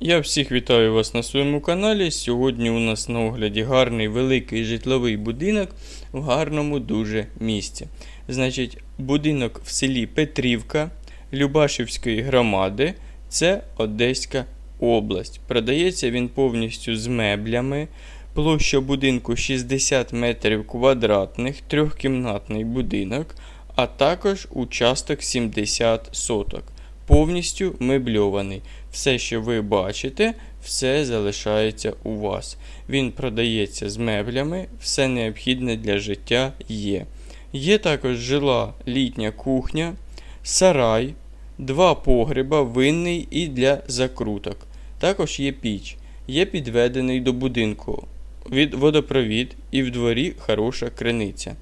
Я всіх вітаю вас на своєму каналі. Сьогодні у нас на огляді гарний великий житловий будинок в гарному дуже місці. Значить, будинок в селі Петрівка Любашівської громади. Це Одеська область. Продається він повністю з меблями. Площа будинку 60 метрів квадратних, трьохкімнатний будинок, а також участок 70 соток. Повністю мебльований. Все, що ви бачите, все залишається у вас. Він продається з меблями, все необхідне для життя є. Є також жила літня кухня, сарай, два погреба, винний і для закруток. Також є піч, є підведений до будинку від водопровід і в дворі хороша криниця.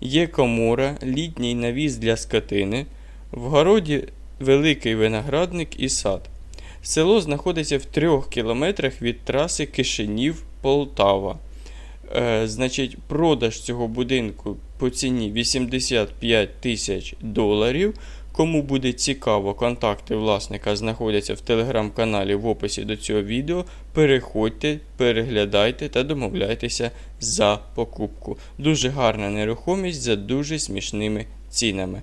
Є комора, літній навіс для скотини, в городі великий виноградник і сад. Село знаходиться в трьох кілометрах від траси Кишинів-Полтава. Е, значить, продаж цього будинку по ціні 85 тисяч доларів. Кому буде цікаво, контакти власника знаходяться в телеграм-каналі в описі до цього відео. Переходьте, переглядайте та домовляйтеся за покупку. Дуже гарна нерухомість за дуже смішними цінами.